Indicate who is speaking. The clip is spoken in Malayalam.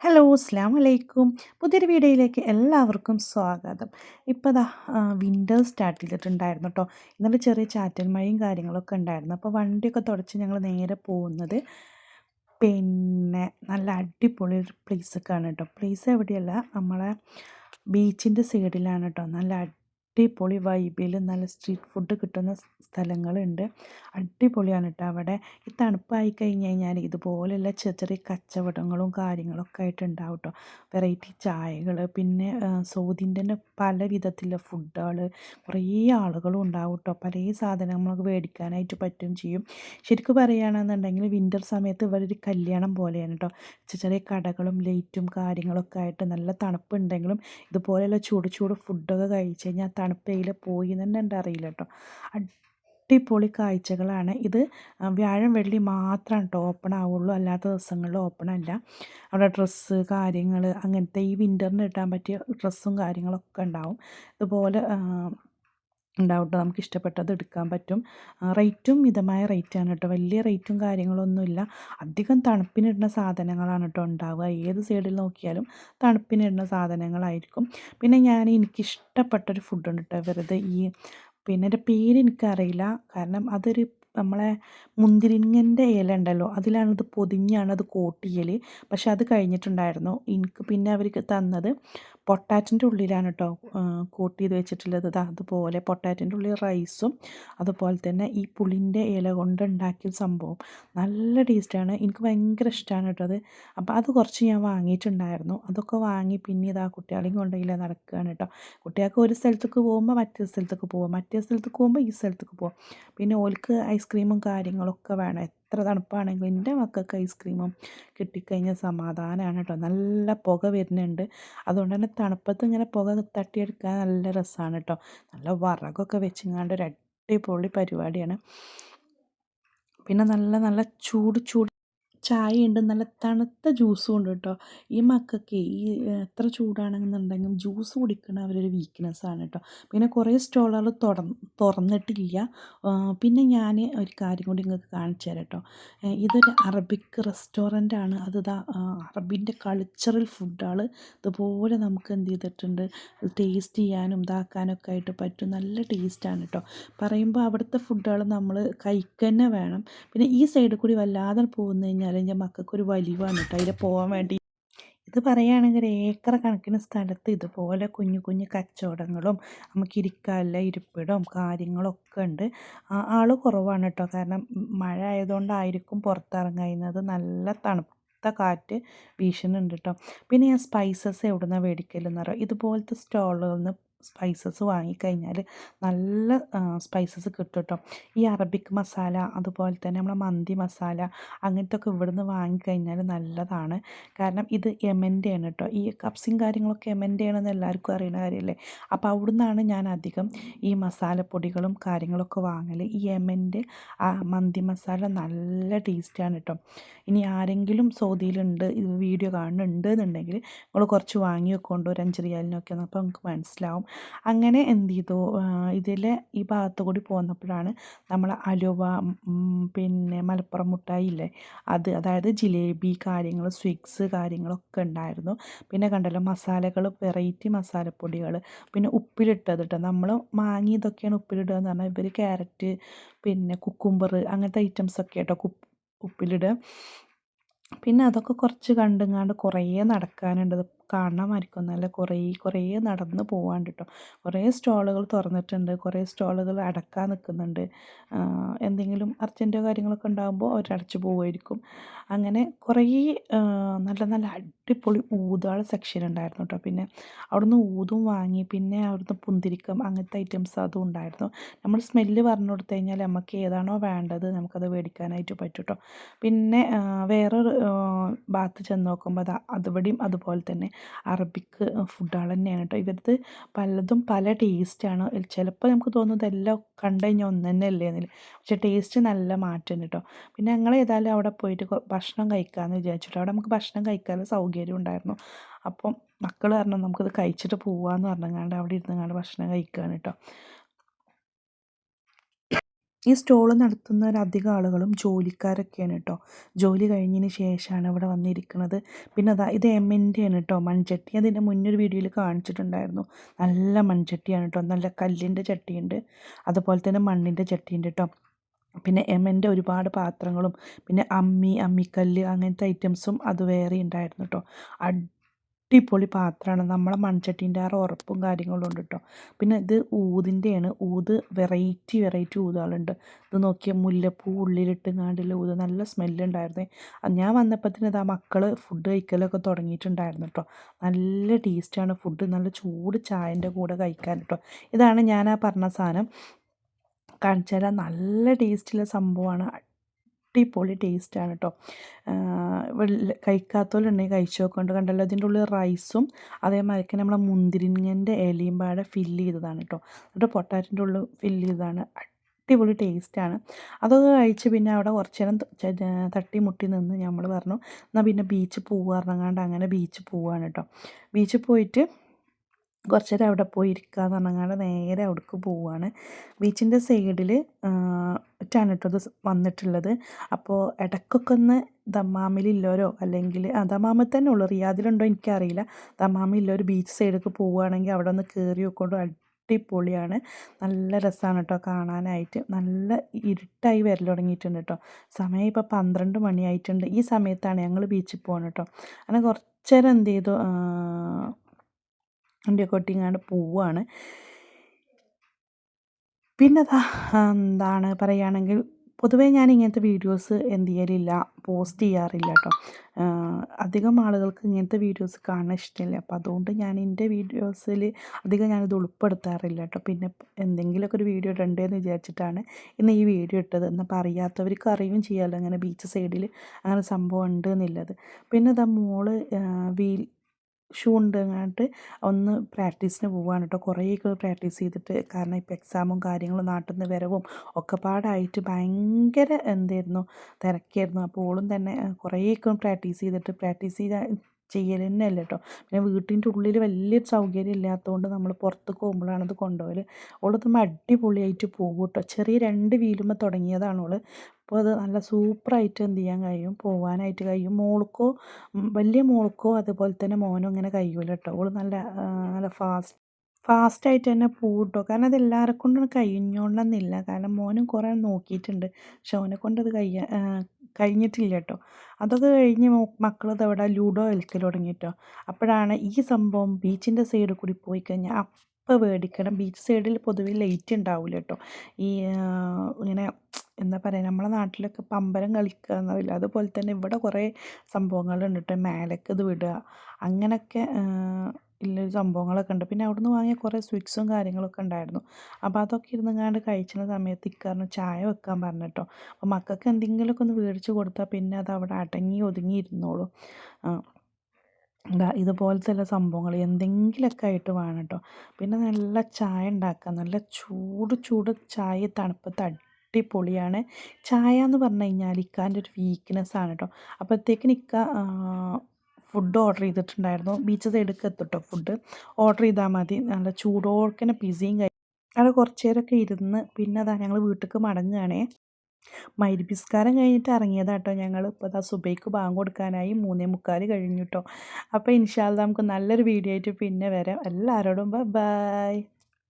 Speaker 1: ഹലോ അസ്സാം വലൈക്കും പുതിയൊരു വീഡിയോയിലേക്ക് എല്ലാവർക്കും സ്വാഗതം. ഇപ്പോൾ അതാ വിന്റർ സ്റ്റാർട്ട് ചെയ്തിട്ടുണ്ടായിരുന്നു കേട്ടോ ഇന്നലെ ചെറിയ ചാറ്റൽ മഴയും കാര്യങ്ങളൊക്കെ ഉണ്ടായിരുന്നു. അപ്പോൾ വണ്ടിയൊക്കെ തുടച്ച് ഞങ്ങൾ നേരെ പോകുന്നത് പിന്നെ നല്ല അടിപൊളി ഒരു പ്ലേസൊക്കെയാണ് കേട്ടോ പ്ലേസ് എവിടെയല്ല? നമ്മളെ ബീച്ചിന്റെ സൈഡിലാണ് കേട്ടോ നല്ല അടിപൊളി വൈബിൽ നല്ല സ്ട്രീറ്റ് ഫുഡ് കിട്ടുന്ന സ്ഥലങ്ങളുണ്ട്. അടിപൊളിയാണ് കേട്ടോ അവിടെ. ഈ തണുപ്പായി കഴിഞ്ഞ് കഴിഞ്ഞാൽ ഇതുപോലെയുള്ള ചെറിയ ചെറിയ കച്ചവടങ്ങളും കാര്യങ്ങളൊക്കെ ആയിട്ട് ഉണ്ടാവും കേട്ടോ വെറൈറ്റി ചായകൾ പിന്നെ സൗത്ത് തന്നെ പല വിധത്തിലുള്ള ഫുഡുകൾ കുറേ ആളുകളും ഉണ്ടാവും കേട്ടോ പല സാധനങ്ങൾ നമുക്ക് മേടിക്കാനായിട്ട് പറ്റും ചെയ്യും. ശരിക്കും പറയുകയാണെന്നുണ്ടെങ്കിൽ വിന്റർ സമയത്ത് ഇവരൊരു കല്യാണം പോലെയാണ് കേട്ടോ ചെറിയ കടകളും ലൈറ്റും കാര്യങ്ങളൊക്കെ ആയിട്ട് നല്ല തണുപ്പുണ്ടെങ്കിലും ഇതുപോലെയുള്ള ചൂട് ചൂട് ഫുഡൊക്കെ കഴിച്ച് കഴിഞ്ഞാൽ തണുപ്പയിൽ പോയി തന്നെ എന്റെ അറിയില്ല കേട്ടോ അടിപൊളി കാഴ്ചകളാണ്. ഇത് വ്യാഴം വെള്ളി മാത്രമാണ് കേട്ടോ ഓപ്പൺ ആവുള്ളൂ. അല്ലാത്ത ദിവസങ്ങളിൽ ഓപ്പൺ അല്ല. അവിടെ ഡ്രസ്സ് കാര്യങ്ങൾ അങ്ങനത്തെ ഈ വിന്ററിന് ഇടാൻ പറ്റിയ ഡ്രസ്സും കാര്യങ്ങളൊക്കെ ഉണ്ടാവും. ഇതുപോലെ ഉണ്ടാവും കേട്ടോ നമുക്ക് ഇഷ്ടപ്പെട്ടത് എടുക്കാൻ പറ്റും. റേറ്റും മിതമായ റേറ്റാണ് കേട്ടോ. വലിയ റേറ്റും കാര്യങ്ങളൊന്നുമില്ല. അധികം തണുപ്പിനിടുന്ന സാധനങ്ങളാണ് കേട്ടോ ഉണ്ടാവുക. ഏത് സൈഡിൽ നോക്കിയാലും തണുപ്പിനിടുന്ന സാധനങ്ങളായിരിക്കും. പിന്നെ ഞാൻ എനിക്കിഷ്ടപ്പെട്ടൊരു ഫുഡുണ്ട് കേട്ടോ. വെറുതെ ഈ പിന്നെ എന്റെ പേര് എനിക്കറിയില്ല. കാരണം അതൊരു നമ്മളെ മുന്തിരിങ്ങന്റെ ഇല ഉണ്ടല്ലോ അതിലാണ് ഇത് പൊതിഞ്ഞാണ് അത് കോട്ട് പക്ഷെ അത് കഴിഞ്ഞിട്ടുണ്ടായിരുന്നു. എനിക്ക് പിന്നെ അവർക്ക് തന്നത് പൊട്ടാറ്റിന്റെ ഉള്ളിലാണ് കേട്ടോ കോട്ട് ചെയ്ത് വെച്ചിട്ടുള്ളത്. അതുപോലെ പൊട്ടാറ്റിന്റെ ഉള്ളിൽ റൈസും അതുപോലെ തന്നെ ഈ പുളിന്റെ ഇല കൊണ്ട് ഉണ്ടാക്കിയ സംഭവം. നല്ല ടേസ്റ്റാണ് എനിക്ക് ഭയങ്കര ഇഷ്ടമാണ് കേട്ടോ അത്. അപ്പോൾ അത് കുറച്ച് ഞാൻ വാങ്ങിയിട്ടുണ്ടായിരുന്നു. അതൊക്കെ വാങ്ങി പിന്നെ ഇതാ കുട്ടികളെയും കൊണ്ടെങ്കിൽ നടക്കുകയാണ് കേട്ടോ കുട്ടികൾക്ക് ഒരു സ്ഥലത്തേക്ക് പോകുമ്പോൾ മറ്റേ സ്ഥലത്തേക്ക് പോകും മറ്റേ സ്ഥലത്തേക്ക് പോകുമ്പോൾ ഈ സ്ഥലത്തേക്ക് പോകും പിന്നെ ഓൽക്ക് ഐസ്ക്രീമും കാര്യങ്ങളൊക്കെ വേണം. എത്ര തണുപ്പാണെങ്കിലും എന്റെ മക്കൾക്ക് ഐസ്ക്രീമും കിട്ടിക്കഴിഞ്ഞാൽ സമാധാനമാണ് കേട്ടോ. നല്ല പുക വരുന്നുണ്ട്. അതുകൊണ്ട് തന്നെ തണുപ്പത്ത് ഇങ്ങനെ പുക തട്ടിയെടുക്കാൻ നല്ല രസമാണ് കേട്ടോ. നല്ല വറകൊക്കെ വെച്ചിങ്ങാണ്ട് ഒരു അടിപൊളി പരിപാടിയാണ്. പിന്നെ നല്ല നല്ല ചൂട് ചൂട് ചായയുണ്ട്. നല്ല തണുത്ത ജ്യൂസും ഉണ്ട് കേട്ടോ. ഈ മക്കൾക്ക് ഈ എത്ര ചൂടാണെന്നുണ്ടെങ്കിലും ജ്യൂസ് കുടിക്കണ അവരൊരു വീക്ക്നെസ്സാണ് കേട്ടോ. പിന്നെ കുറേ സ്റ്റോളുകൾ തുറന്ന് തുറന്നിട്ടില്ല. പിന്നെ ഞാൻ ഒരു കാര്യം കൂടി നിങ്ങൾക്ക് കാണിച്ചു തരാം കേട്ടോ. ഇതൊരു അറബിക് റെസ്റ്റോറന്റ് ആണ് അത് അറബിന്റെ കൾച്ചറൽ ഫുഡാണ് ഇതുപോലെ നമുക്ക് എന്ത് ചെയ്തിട്ടുണ്ട്. ടേസ്റ്റ് ചെയ്യാനും ഇതാക്കാനൊക്കെ ആയിട്ട് പറ്റും. നല്ല ടേസ്റ്റാണ് കേട്ടോ. പറയുമ്പോൾ അവിടുത്തെ ഫുഡുകൾ നമ്മൾ കഴിക്കുക വേണം. പിന്നെ ഈ സൈഡിൽ കൂടി വല്ലാതെ പോകുന്നു കഴിഞ്ഞാൽ എന്റെ മക്കൾക്കൊരു വലിവാണ് കേട്ടോ അതിൽ പോകാൻ വേണ്ടി. ഇത് പറയുകയാണെങ്കിൽ ഏക്കർ കണക്കിന് സ്ഥലത്ത് ഇതുപോലെ കുഞ്ഞു കുഞ്ഞു കച്ചവടങ്ങളും നമുക്ക് ഇരിക്കാനുള്ള ഇരിപ്പിടവും കാര്യങ്ങളൊക്കെ ഉണ്ട്. ആൾ കുറവാണ് കേട്ടോ. കാരണം മഴ ആയതുകൊണ്ടായിരിക്കും പുറത്തിറങ്ങുന്നത് നല്ല തണുത്ത കാറ്റ് വീശുന്നുണ്ട് കേട്ടോ. പിന്നെ ഞാൻ സ്പൈസസ് എവിടുന്നാണ് മേടിക്കലെന്ന് പറയാം. ഇതുപോലത്തെ സ്റ്റോളുകളിൽ നിന്ന് സ്പൈസസ് വാങ്ങിക്കഴിഞ്ഞാൽ നല്ല സ്പൈസസ് കിട്ടും കേട്ടോ ഈ അറബിക് മസാല അതുപോലെ തന്നെ നമ്മളെ മന്തി മസാല അങ്ങനത്തെ ഒക്കെ ഇവിടുന്ന് വാങ്ങിക്കഴിഞ്ഞാൽ നല്ലതാണ്. കാരണം ഇത് എമന്റെ ആണ് കേട്ടോ ഈ കപ്സും കാര്യങ്ങളൊക്കെ എമന്റെ ആണെന്ന് എല്ലാവർക്കും അറിയുന്ന കാര്യമല്ലേ അപ്പോൾ അവിടുന്നാണ് ഞാൻ അധികം ഈ മസാലപ്പൊടികളും കാര്യങ്ങളൊക്കെ വാങ്ങൽ ഈ എമന്റെ ആ മന്തി മസാല നല്ല ടേസ്റ്റാണ് കേട്ടോ ഇനി ആരെങ്കിലും സൗദിയിലുണ്ട് വീഡിയോ കാണുന്നുണ്ട് എന്നുണ്ടെങ്കിൽ നിങ്ങൾ കുറച്ച് വാങ്ങി വെക്കൊണ്ട് ഒരു അഞ്ച് റിയാലിനൊക്കെ അപ്പോൾ നമുക്ക് മനസ്സിലാവും. അങ്ങനെ എന്ത് ചെയ്തു? ഇതിലെ ഈ ഭാഗത്തു കൂടി പോന്നപ്പോഴാണ് നമ്മൾ അലുവ പിന്നെ മലപ്പുറം മുട്ടായി ഇല്ലേ? അത് അതായത് ജിലേബി കാര്യങ്ങൾ സ്വിഗ്സ് കാര്യങ്ങളൊക്കെ ഉണ്ടായിരുന്നു. പിന്നെ കണ്ടല്ലോ മസാലകൾ വെറൈറ്റി മസാലപ്പൊടികൾ. പിന്നെ ഉപ്പിലിട്ടത് കേട്ടോ നമ്മൾ മാങ്ങി ഇതൊക്കെയാണ് ഉപ്പിലിടുക എന്ന് പറഞ്ഞാൽ ഇവർ ക്യാരറ്റ് പിന്നെ കുക്കുംബർ അങ്ങനത്തെ ഐറ്റംസൊക്കെ കേട്ടോ ഉപ്പിലിടുക. പിന്നെ അതൊക്കെ കുറച്ച് കണ്ടുങ്ങാണ്ട് കുറേ നടക്കാനുണ്ട്. കാണാമായിരിക്കും നല്ല കുറേ കുറേ നടന്ന് പോകാണ്ട് കേട്ടോ കുറേ സ്റ്റോളുകൾ തുറന്നിട്ടുണ്ട്. കുറേ സ്റ്റോളുകൾ അടക്കാൻ നിൽക്കുന്നുണ്ട്. എന്തെങ്കിലും അർജന്റോ കാര്യങ്ങളൊക്കെ ഉണ്ടാകുമ്പോൾ അവർ അടച്ചു പോകുമായിരിക്കും അങ്ങനെ കുറേ നല്ല നല്ല അടിപൊളി ഊതുകൾ സെക്ഷൻ ഉണ്ടായിരുന്നു കേട്ടോ പിന്നെ അവിടുന്ന് ഊതും വാങ്ങി. പിന്നെ അവിടുന്ന് പുന്തിരിക്കം അങ്ങനത്തെ ഐറ്റംസ് അതും ഉണ്ടായിരുന്നു. നമ്മൾ സ്മെല്ല് പറഞ്ഞു കൊടുത്തു കഴിഞ്ഞാൽ നമുക്ക് ഏതാണോ വേണ്ടത് നമുക്കത് മേടിക്കാനായിട്ട് പറ്റും കേട്ടോ പിന്നെ വേറൊരു ഭാഗത്ത് ചെന്ന് നോക്കുമ്പോൾ അത് അതുപടിയും അതുപോലെ തന്നെ. അറബിക്ക് ഫുഡുകൾ തന്നെയാണ് കേട്ടോ ഇവരത് പലതും പല ടേസ്റ്റാണ് ചിലപ്പോൾ നമുക്ക് തോന്നുന്നത് എല്ലാം കണ്ടു കഴിഞ്ഞാൽ ഒന്ന് തന്നെ അല്ലേ എന്നില്ല പക്ഷേ ടേസ്റ്റ് നല്ല മാറ്റം കേട്ടോ പിന്നെ ഞങ്ങൾ ഏതായാലും അവിടെ പോയിട്ട് ഭക്ഷണം കഴിക്കാമെന്ന് വിചാരിച്ചിട്ട് അവിടെ നമുക്ക് ഭക്ഷണം കഴിക്കാനുള്ള സൗകര്യം ഉണ്ടായിരുന്നു. അപ്പം മക്കൾ പറഞ്ഞു നമുക്കത് കഴിച്ചിട്ട് പോവാമെന്ന് പറഞ്ഞങ്ങാണ്ട് അവിടെ ഇരുന്നങ്ങാണ്ട് ഭക്ഷണം കഴിക്കുകയാണ് കേട്ടോ ഈ സ്റ്റോൾ നടത്തുന്നവരധികം ആളുകളും ജോലിക്കാരൊക്കെയാണ് കേട്ടോ. ജോലി കഴിഞ്ഞതിന് ശേഷമാണ് ഇവിടെ വന്നിരിക്കുന്നത്. പിന്നെ അതാ ഇത് എം എമ്മിന്റെയാണ് കേട്ടോ. മൺചട്ടി അതിന്റെ മുന്നൊരു വീഡിയോയിൽ കാണിച്ചിട്ടുണ്ടായിരുന്നു. നല്ല മൺചട്ടിയാണ് കേട്ടോ. നല്ല കല്ലിന്റെ ചട്ടിയുണ്ട്. അതുപോലെ തന്നെ മണ്ണിന്റെ ചട്ടിയുണ്ട് കേട്ടോ. പിന്നെ എമ്മന്റെ ഒരുപാട് പാത്രങ്ങളും പിന്നെ അമ്മി അമ്മിക്കല്ല് അങ്ങനത്തെ ഐറ്റംസും അത് വേറെ ഉണ്ടായിരുന്നു കേട്ടോ അടിപൊളി പാത്രമാണ്. നമ്മളെ മൺചട്ടീന്റെ ആ ഉറപ്പും കാര്യങ്ങളും ഉണ്ട് കേട്ടോ പിന്നെ ഇത് ഊതിന്റെയാണ്. ഊത് വെറൈറ്റി വെറൈറ്റി ഊതുകളുണ്ട്. ഇത് നോക്കിയ മുല്ലപ്പൂ ഉള്ളിലിട്ട് കാണ്ടില്ല ഊത്. നല്ല സ്മെല്ലുണ്ടായിരുന്നേ. ഞാൻ വന്നപ്പോഴത്തേന് ഇതാ മക്കൾ ഫുഡ് കഴിക്കലൊക്കെ തുടങ്ങിയിട്ടുണ്ടായിരുന്നു കേട്ടോ നല്ല ടേസ്റ്റാണ് ഫുഡ് നല്ല ചൂട് ചായന്റെ കൂടെ കഴിക്കാൻ കേട്ടോ ഇതാണ് ഞാൻ ആ പറഞ്ഞ സാധനം. കാണിച്ചു തരാം നല്ല ടേസ്റ്റുള്ള സംഭവമാണ്. അടിപൊളി ടേസ്റ്റാണ് കേട്ടോ കഴിക്കാത്തവരുണ്ടെങ്കിൽ കഴിച്ചു നോക്കൊണ്ട് കണ്ടല്ലോ. അതിന്റെ ഉള്ളിൽ റൈസും അതേമാതിരി നമ്മളെ മുന്തിരിങ്ങന്റെ ഇലയും പാടെ ഫില്ല് ചെയ്തതാണ് കേട്ടോ എന്നിട്ട് പൊട്ടാറ്റിന്റെ ഉള്ളിൽ ഫില്ല് ചെയ്തതാണ്. അടിപൊളി ടേസ്റ്റാണ്. അതൊക്കെ കഴിച്ച് പിന്നെ അവിടെ കുറച്ച് നേരം തട്ടി മുട്ടി നിന്ന് നമ്മൾ പറഞ്ഞു എന്നാൽ പിന്നെ ബീച്ച് പോകാറങ്ങാണ്ട് അങ്ങനെ ബീച്ച് പോവാണ് കേട്ടോ ബീച്ച് പോയിട്ട് കുറച്ച് നേരം അവിടെ പോയി ഇരിക്കുക എന്ന് പറഞ്ഞാൽ നേരെ അവിടേക്ക് പോവുകയാണ് ബീച്ചിന്റെ സൈഡിൽ ാണ് കേട്ടോ ഇത് വന്നിട്ടുള്ളത്. അപ്പോൾ ഇടയ്ക്കൊക്കെ ഒന്ന് ദമ്മാമിലില്ലോരോ അല്ലെങ്കിൽ ആ ദമാമിൽ തന്നെ ഉള്ളൂ. റിയാദിലുണ്ടോ എനിക്കറിയില്ല. ദമ്മാമില്ലൊരു ബീച്ച് സൈഡിലേക്ക് പോവുകയാണെങ്കിൽ അവിടെ ഒന്ന് കയറി വെക്കൊണ്ട് അടിപൊളിയാണ്. നല്ല രസമാണ് കേട്ടോ കാണാനായിട്ട്. നല്ല ഇരുട്ടായി വരൽ തുടങ്ങിയിട്ടുണ്ട് കേട്ടോ. സമയം ഇപ്പോൾ പന്ത്രണ്ട് മണിയായിട്ടുണ്ട്. ഈ സമയത്താണ് ഞങ്ങൾ ബീച്ചിൽ പോകുന്നത് കേട്ടോ. അങ്ങനെ കുറച്ചേരം എന്ത് ചെയ്തു വണ്ടിയൊക്കെ കൊട്ടിങ്ങാണ്ട് പൂവാണ്. പിന്നെ എന്താണ് പറയുകയാണെങ്കിൽ പൊതുവേ ഞാൻ ഇങ്ങനത്തെ വീഡിയോസ് എന്ത് ചെയ്യലില്ല പോസ്റ്റ് ചെയ്യാറില്ല കേട്ടോ. അധികം ആളുകൾക്ക് ഇങ്ങനത്തെ വീഡിയോസ് കാണാൻ ഇഷ്ടമില്ല. അപ്പോൾ അതുകൊണ്ട് ഞാൻ എന്റെ വീഡിയോസിൽ അധികം ഞാനിത് ഉൾപ്പെടുത്താറില്ല കേട്ടോ. പിന്നെ എന്തെങ്കിലുമൊക്കെ ഒരു വീഡിയോ ഇടണ്ടേന്ന് വിചാരിച്ചിട്ടാണ് ഇന്ന് ഈ വീഡിയോ ഇട്ടത്. എന്നപ്പം അറിയാത്തവർക്ക് അറിയുകയും ചെയ്യാമല്ലോ അങ്ങനെ ബീച്ച് സൈഡിൽ അങ്ങനെ സംഭവം ഉണ്ട് എന്നുള്ളത് പിന്നെ ഇതാ മോൾ വീൽ ഷൂ ഉണ്ടെങ്ങാണ്ട് ഒന്ന് പ്രാക്ടീസിന് പോവുകയാണ് കേട്ടോ കുറേയൊക്കെ പ്രാക്ടീസ് ചെയ്തിട്ട് കാരണം ഇപ്പോൾ എക്സാമും കാര്യങ്ങളും നാട്ടിൽ നിന്ന് വരവും ഒക്കെ പാടായിട്ട് ഭയങ്കര എന്തായിരുന്നു തിരക്കായിരുന്നു. അപ്പോൾ ഓളും തന്നെ കുറേയൊക്കെ പ്രാക്ടീസ് ചെയ്തിട്ട് പ്രാക്ടീസ് ചെയ്ത ചെയ്യൽ തന്നെ അല്ല കേട്ടോ പിന്നെ വീട്ടിന്റെ ഉള്ളിൽ വലിയൊരു സൗകര്യം ഇല്ലാത്തതുകൊണ്ട് നമ്മൾ പുറത്തേക്ക് പോകുമ്പോഴാണ് അത് ഓളത് അടിപൊളിയായിട്ട് പോകും കേട്ടോ ചെറിയ രണ്ട് വീലുമ്പോൾ തുടങ്ങിയതാണ് ഓൾ. അപ്പോൾ അത് നല്ല സൂപ്പറായിട്ട് എന്ത് ചെയ്യാൻ കഴിയും? പോകാനായിട്ട് കഴിയും. മോൾക്കോ വലിയ മോൾക്കോ അതുപോലെ തന്നെ മോനും ഇങ്ങനെ കഴിയൂല കേട്ടോ ഓൾ നല്ല നല്ല ഫാസ്റ്റ് ഫാസ്റ്റായിട്ട് തന്നെ പോകും കേട്ടോ കാരണം അത് എല്ലാവരെ കൊണ്ടും കഴിഞ്ഞോളണമെന്നില്ല കാരണം മോനും കുറേ നോക്കിയിട്ടുണ്ട്. പക്ഷെ അവനെ കൊണ്ടത് അത് കഴിയാ കഴിഞ്ഞിട്ടില്ല കേട്ടോ അതൊക്കെ കഴിഞ്ഞ് മക്കൾ ഇതവിടെ ലൂഡോ കളിക്കൽ തുടങ്ങി കേട്ടോ അപ്പോഴാണ് ഈ സംഭവം ബീച്ചിന്റെ സൈഡിൽ കൂടി പോയി കഴിഞ്ഞാൽ അപ്പം മേടിക്കണം ബീച്ച് സൈഡിൽ പൊതുവെ ലൈറ്റ് ഉണ്ടാവില്ല കേട്ടോ ഈ ഇങ്ങനെ എന്താ പറയുക നമ്മളെ നാട്ടിലൊക്കെ പമ്പരം കളിക്കുക എന്നറിയില്ല. അതുപോലെ തന്നെ ഇവിടെ കുറേ സംഭവങ്ങളുണ്ട് കേട്ടോ. മേലേക്ക് ഇത് വിടുക. അങ്ങനെയൊക്കെ ഉള്ള സംഭവങ്ങളൊക്കെ ഉണ്ട്. പിന്നെ അവിടെ നിന്ന് വാങ്ങിയ കുറേ സ്വിറ്റ്സും കാര്യങ്ങളൊക്കെ ഉണ്ടായിരുന്നു. അപ്പോൾ അതൊക്കെ ഇരുന്നങ്ങാണ്ട് കഴിച്ചിരുന്ന സമയത്ത് ഇക്കാറിന് ചായ വെക്കാൻ പറഞ്ഞു കേട്ടോ അപ്പോൾ മക്കൾക്ക് എന്തെങ്കിലുമൊക്കെ ഒന്ന് മേടിച്ച് കൊടുത്താൽ പിന്നെ അത് അവിടെ അടങ്ങി ഒതുങ്ങി ഇരുന്നോളും. ഇതുപോലത്തെ സംഭവങ്ങൾ എന്തെങ്കിലുമൊക്കെ ആയിട്ട് വേണം കേട്ടോ പിന്നെ നല്ല ചായ ഉണ്ടാക്കുക നല്ല ചൂട് ചൂട് ചായ തണുപ്പത്ത് അടിപൊളിയാണ്. ചായ എന്ന് പറഞ്ഞു കഴിഞ്ഞാൽ ഇക്കാന്റെ ഒരു വീക്ക്നെസ് ആണ് കേട്ടോ അപ്പോഴത്തേക്കിന് ഇക്ക ഫുഡ് ഓർഡർ ചെയ്തിട്ടുണ്ടായിരുന്നു. ബീച്ച് സൈഡിലേക്ക് എത്തും ഫുഡ് ഓർഡർ ചെയ്താൽ മതി. നല്ല ചൂടോർക്കനെ പിസിയും കഴി അവിടെ കുറച്ച് നേരമൊക്കെ ഇരുന്ന് പിന്നെ അതാ ഞങ്ങൾ വീട്ടിലേക്ക് മടങ്ങുകയാണേ. മൈരിപിസ്കാരം കഴിഞ്ഞിട്ട് ഇറങ്ങിയതാട്ടോ ഞങ്ങൾ ഇപ്പോൾ അതാ സുബൈക്ക് ബാങ്ക് കൊടുക്കാനായി മൂന്നേ മുക്കാൽ കഴിഞ്ഞു കേട്ടോ അപ്പോൾ ഇൻഷാല്ല നമുക്ക് നല്ലൊരു വീഡിയോ ആയിട്ട് പിന്നെ വരാം. എല്ലാവരോടും ബൈ